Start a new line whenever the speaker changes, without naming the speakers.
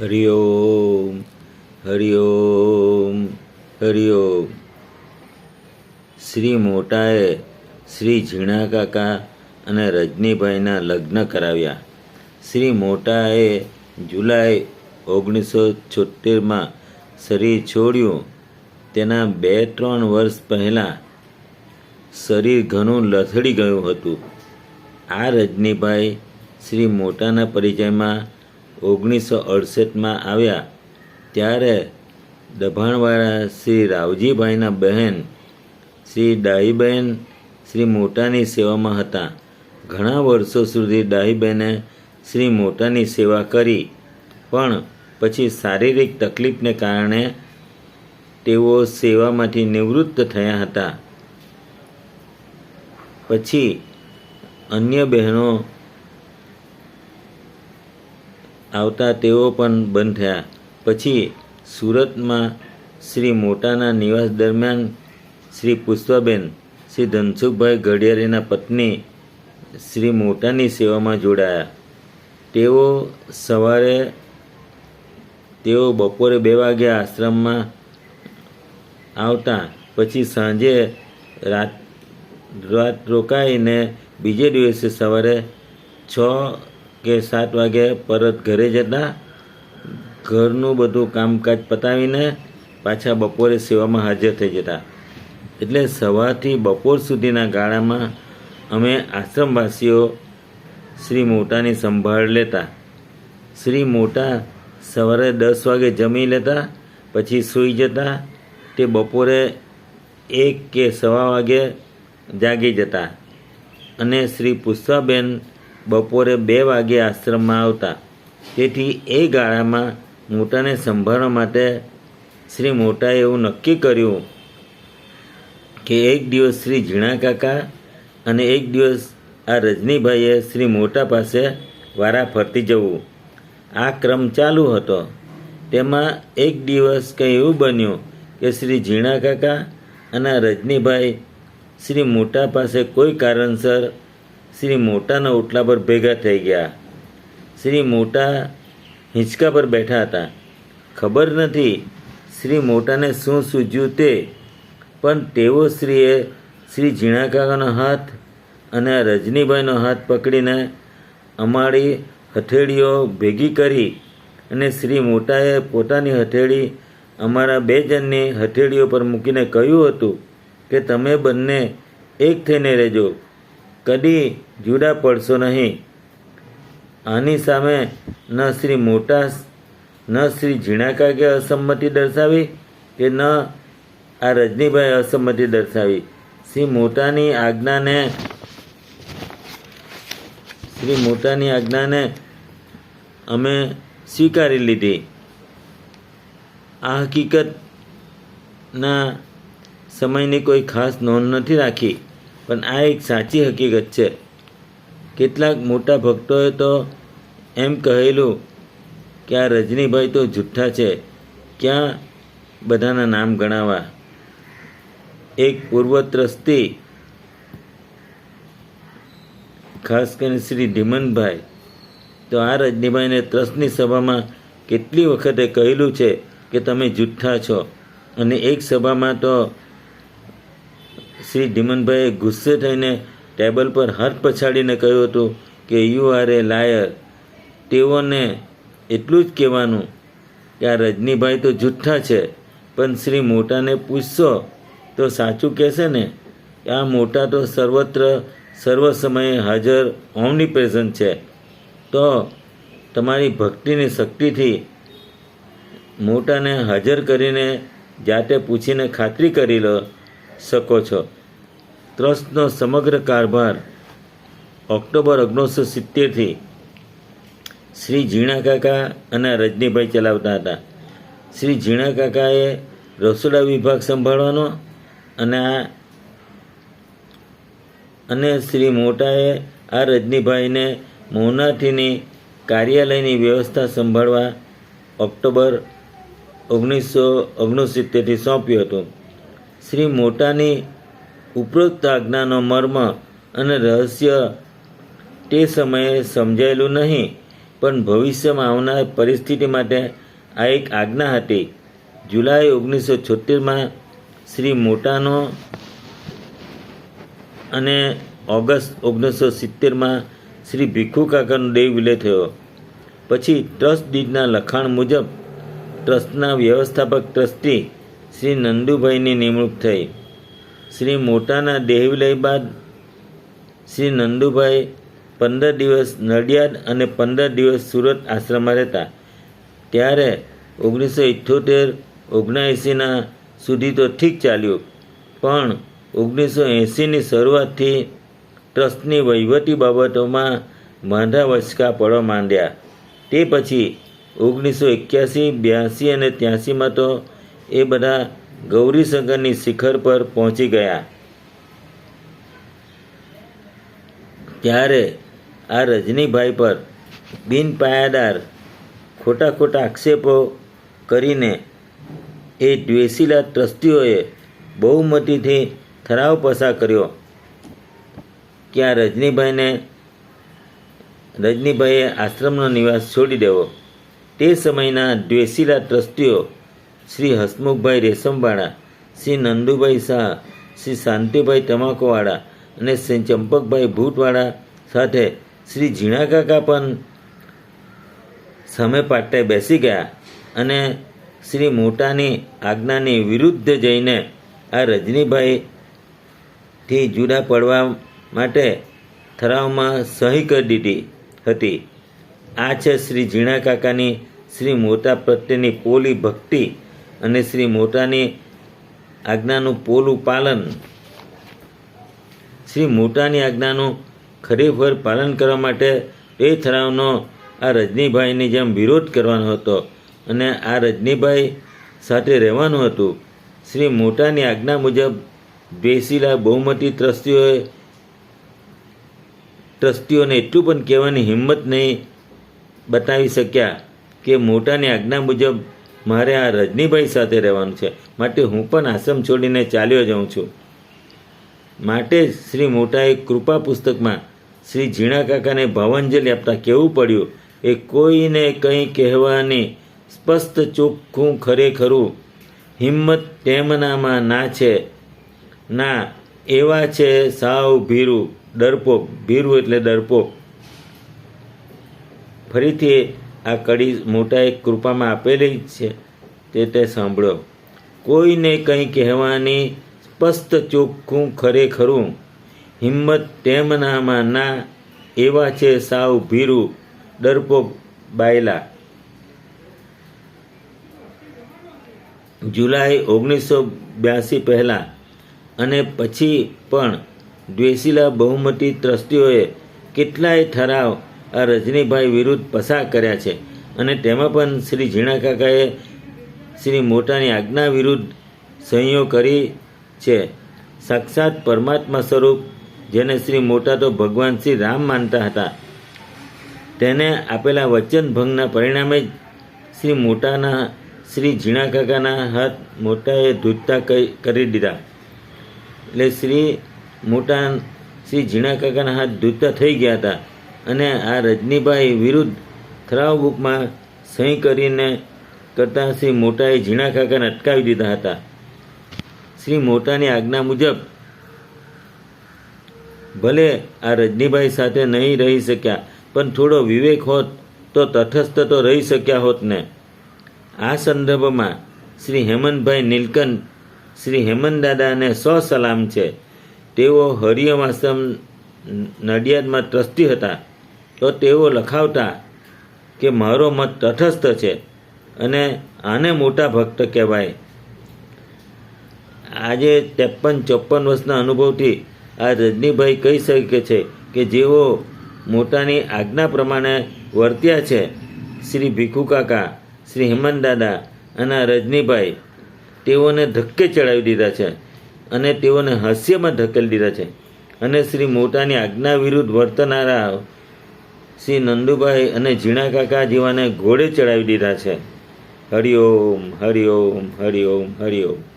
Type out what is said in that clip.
હરિ ઓમ હરિ ઓમ હરિ ઓમ. શ્રી મોટાએ શ્રી ઝીણા કાકા અને રજનીભાઈના લગ્ન કરાવ્યા. શ્રી મોટાએ જુલાઈ ઓગણીસો છોતેરમાં શરીર છોડ્યું. તેના બે ત્રણ વર્ષ પહેલાં શરીર ઘણું લથડી ગયું હતું. આ રજનીભાઈ શ્રી મોટાના પરિચયમાં ઓગણીસો અડસઠમાં આવ્યા ત્યારે દભાણવાળા શ્રી રાવજીભાઈના બહેન શ્રી ડાહીબહેન શ્રી મોટાની સેવામાં હતા. ઘણા વર્ષો સુધી ડાહીબહેને શ્રી મોટાની સેવા કરી, પણ પછી શારીરિક તકલીફને કારણે તેઓ સેવામાંથી નિવૃત્ત થયા હતા. પછી અન્ય બહેનો આવતા તેઓ પણ બંધ થયા. પછી સુરતમાં શ્રી મોટાના નિવાસ દરમિયાન શ્રી પુષ્પાબેન, શ્રી ધનસુખભાઈ ઘડિયાળીના પત્ની શ્રી મોટાની સેવામાં જોડાયા. તેઓ સવારે, તેઓ બપોરે બે વાગે આશ્રમમાં આવતા, પછી સાંજે રાત રાત રોકાઈને બીજે દિવસે સવારે છ કે સાત વાગે પરત ઘરે જતા ઘરનું બધું કામકાજ પતાવીને પાછા બપોરે સેવામાં હાજર થઈ જતા. એટલે સવારથી બપોર સુધીના ગાળામાં અમે આશ્રમવાસીઓ શ્રી મોટાની સંભાળ લેતા. શ્રી મોટા સવારે દસ વાગે જમી લેતા, પછી સૂઈ જતા, તે બપોરે એક કે સવા વાગે જાગી જતા. અને શ્રી પુષ્પાબેન બપોરે બે વાગે આશ્રમમાં આવતા. તેથી એ ગાળામાં મોટાને સંભાળવા માટે શ્રી મોટાએ એવું નક્કી કર્યું કે એક દિવસ શ્રી ઝીણા કાકા અને એક દિવસ આ રજનીભાઈએ શ્રી મોટા પાસે વારા ફરતી જવું. આ ક્રમ ચાલુ હતો. તેમાં એક દિવસ કંઈ એવું બન્યું કે શ્રી ઝીણા કાકા અને રજનીભાઈ શ્રી મોટા પાસે કોઈ કારણસર શ્રી મોટાના ઓટલા પર ભેગા થઈ ગયા. શ્રી મોટા હિંચકા પર બેઠા હતા. ખબર નથી શ્રી મોટાને શું સૂઝ્યું તે, પણ તેઓ શ્રીએ શ્રી ઝીણાકાકાનો હાથ અને રજનીભાઈનો હાથ પકડીને અમારી હથેળીઓ ભેગી કરી અને શ્રી મોટાએ પોતાની હથેળી અમારા બે જણની હથેળીઓ પર મૂકીને કહ્યું હતું કે, તમે બંને એક થઈને રહેજો. કદી જુદા પડશો નહીં. આની સામે ન શ્રી મોટા ન શ્રી ઝીણા કે અસંમતિ દર્શાવી કે ન આ રજનીભાઈ અસંમતિ દર્શાવી. શ્રી મોટાની આજ્ઞાને, શ્રી મોટાની આજ્ઞાને અમે સ્વીકારી લીધી. આ હકીકતના સમયની કોઈ ખાસ નોંધ નથી રાખી. પણ આ એક સાચી હકીકત છે. કેટલાક મોટા ભક્તોએ તો એમ કહેલું કે આ રજનીભાઈ તો જુઠ્ઠા છે. ક્યાં બધાના નામ ગણાવા? એક પૂર્વ ટ્રસ્ટી ખાસ કરીને શ્રી ધીમનભાઈ, તો આ રજનીભાઈને ટ્રસ્ટની સભામાં કેટલી વખતે કહેલું છે કે તમે જુઠ્ઠા છો? અને એક સભામાં તો શ્રી ધીમનભાઈએ ગુસ્સે થઈને ટેબલ પર હાથ પછાડીને કહ્યું હતું કે યુ આર એ લાયર તેઓને એટલું જ કહેવાનું કે, આ રજનીભાઈ તો જુઠ્ઠા છે, પણ શ્રી મોટાને પૂછશો તો સાચું કહેશે ને? આ મોટા તો સર્વત્ર, સર્વ સમયે હાજર ઓમની પ્રેઝન્ટ છે. તો તમારી ભક્તિની શક્તિથી મોટાને હાજર કરીને જાતે પૂછીને ખાતરી કરી લો શકો છો. ટ્રસ્ટનો સમગ્ર કારભાર ઓક્ટોબર ઓગણીસો સિત્તેરથી શ્રી ઝીણા કાકા અને રજનીભાઈ ચલાવતા હતા. શ્રી ઝીણા કાકાએ રસોડા વિભાગ સંભાળવાનો અને આ અને શ્રી મોટાએ આ રજનીભાઈને મોનાથીની કાર્યાલયની વ્યવસ્થા સંભાળવા ઓક્ટોબર ઓગણીસો ઓગણસિત્તેરથી સોંપ્યું હતું. શ્રી મોટાની ઉપરોક્ત આજ્ઞાનો મર્મ અને રહસ્ય તે સમયે સમજાયેલું નહીં, પણ ભવિષ્યમાં આવનાર પરિસ્થિતિ માટે આ એક આજ્ઞા હતી. જુલાઈ ઓગણીસો છોતેરમાં શ્રી મોટાનો અને ઓગસ્ટ ઓગણીસો સિત્તેરમાં શ્રી ભીખુ કાકાનો દેવ વિલય થયો. પછી ટ્રસ્ટ ડીડના લખાણ મુજબ ટ્રસ્ટના વ્યવસ્થાપક ટ્રસ્ટી શ્રી નંદુભાઈની નિમણૂક થઈ. શ્રી મોટાના દેહવિલય બાદ શ્રી નંદુભાઈ પંદર દિવસ નડિયાદ અને પંદર દિવસ સુરત આશ્રમમાં રહેતા. ત્યારે ઓગણીસો ઇઠ્ઠોતેર ઓગણએંસીના સુધી તો ઠીક ચાલ્યું. પણ ઓગણીસો એંસીની શરૂઆતથી ટ્રસ્ટની વહીવટી બાબતોમાં માંધા વચકા પડવા માંડ્યા. તે પછી ઓગણીસો એક્યાસી, બ્યાસી અને ત્યાસીમાં તો એ બધા ગૌરીશંકરની શિખર પર પહોંચી ગયા. ત્યારે આ રજનીભાઈ પર બિનપાયાદાર ખોટા ખોટા આક્ષેપો કરીને એ દ્વેષીલા ટ્રસ્ટીઓએ બહુમતીથી ઠરાવ પસાર કર્યો. કે આ રજનીભાઈને રજનીભાઈએ આશ્રમનો નિવાસ છોડી દેવો. તે સમયના દ્વેષીલા ટ્રસ્ટીઓ શ્રી હસમુખભાઈ રેશમવાળા શ્રી નંદુભાઈ શાહ, શ્રી શાંતિભાઈ તમાકુવાળા અને શ્રી ચંપકભાઈ ભૂટવાળા સાથે શ્રી ઝીણા કાકા પણ સામે પાટે બેસી ગયા અને શ્રી મોટાની આજ્ઞાની વિરુદ્ધ જઈને આ રજનીભાઈથી જુદા પડવા માટે ઠરાવમાં સહી કરી દીધી હતી. આ છે શ્રી ઝીણા કાકાની શ્રી મોટા પ્રત્યેની પોલી ભક્તિ અને શ્રી મોટાની આજ્ઞાનું પોલું પાલન. શ્રી મોટાની આજ્ઞાનું ખરેખર પાલન કરવા માટે એ ઠરાવનો આ રજનીભાઈની જેમ વિરોધ કરવાનો હતો અને આ રજનીભાઈ સાથે રહેવાનું હતું. શ્રી મોટાની આજ્ઞા મુજબ દ્વેષીલા બહુમતી ટ્રસ્ટીઓએ ટ્રસ્ટીઓને એટલું પણ કહેવાની હિંમત નહીં બતાવી શક્યા કે મોટાની આજ્ઞા મુજબ મારે આ રજનીભાઈ સાથે રહેવાનું છે. માટે હું પણ આશ્રમ છોડીને ચાલ્યો જાઉં છું. માટે શ્રી મોટાએ કૃપા પુસ્તકમાં શ્રી ઝીણા કાકાને ભાવાંજલિ આપતા કહેવું પડ્યું એ કોઈને કંઈ કહેવાની સ્પષ્ટ ચોખ્ખું ખરેખરું હિંમત તેમનામાં ના છે. ના, એવા છે સાવ ભીરું, ડરપોક, ભીરું એટલે ડરપોક. ફરીથી આ કડી મોટાએ કૃપામાં આપેલી છે. તે તે સાંભળો. કોઈને કંઈ કહેવાની સ્પષ્ટ ચોખ્ખું ખરેખરું હિંમત તેમનામાં ના, એવા છે સાવ ભીરું ડરપોક બાયલા. જુલાઈ ઓગણીસો બ્યાસી પહેલાં અને પછી પણ દ્વેષીલા બહુમતી ત્રસ્તીઓએ કેટલાય ઠરાવ આ રજનીભાઈ વિરુદ્ધ પસાર કર્યા છે. અને તેમાં પણ શ્રી ઝીણા કાકાએ શ્રી મોટાની આજ્ઞા વિરુદ્ધ સહીઓ કરી છે. સાક્ષાત પરમાત્મા સ્વરૂપ, જેને શ્રી મોટા તો ભગવાન શ્રી રામ માનતા હતા. તેને આપેલા વચન ભંગના પરિણામે જ શ્રી મોટાના, શ્રી ઝીણા કાકાના હાથ મોટાએ ધૂજતા કરી દીધા. એટલે શ્રી મોટા, શ્રી ઝીણા કાકાના હાથ ધૂજતા થઈ ગયા હતા. અને આ રજનીભાઈ વિરુદ્ધ ખરાવ બુકમાં સહી કરીને કરતાં શ્રી મોટાએ ઝીણા કાકાને અટકાવી દીધા હતા. શ્રી મોટાની આજ્ઞા મુજબ ભલે આ રજનીભાઈ સાથે નહીં રહી શક્યા, પણ થોડો વિવેક હોત તો તટસ્થ તો રહી શક્યા હોત ને. આ સંદર્ભમાં શ્રી હેમંતભાઈ નીલકંઠ, શ્રી હેમંત દાદાને સો સલામ છે. તેઓ હરિયમ આશ્રમ નડિયાદમાં ટ્રસ્ટી હતા. તો તેઓ લખાવતા કે મારો મત તટસ્થ છે અને આને મોટા ભક્ત કહેવાય. આજે ત્રેપન ચોપન વર્ષના અનુભવથી આ રજનીભાઈ કહી શકે છે કે જેઓ મોટાની આજ્ઞા પ્રમાણે વર્ત્યા છે, શ્રી ભીખુ કાકા, શ્રી હેમંત દાદા અને રજનીભાઈ, તેઓને ધક્કે ચડાવી દીધા છે અને તેઓને હાસ્યમાં ધકેલી દીધા છે અને શ્રી મોટાની આજ્ઞા વિરુદ્ધ વર્તનારા શ્રી નંદુભાઈ અને ઝીણા કાકા જેવાને ઘોડે ચડાવી દીધા છે. હરિઓમ હરિઓમ હરિઓમ હરિઓમ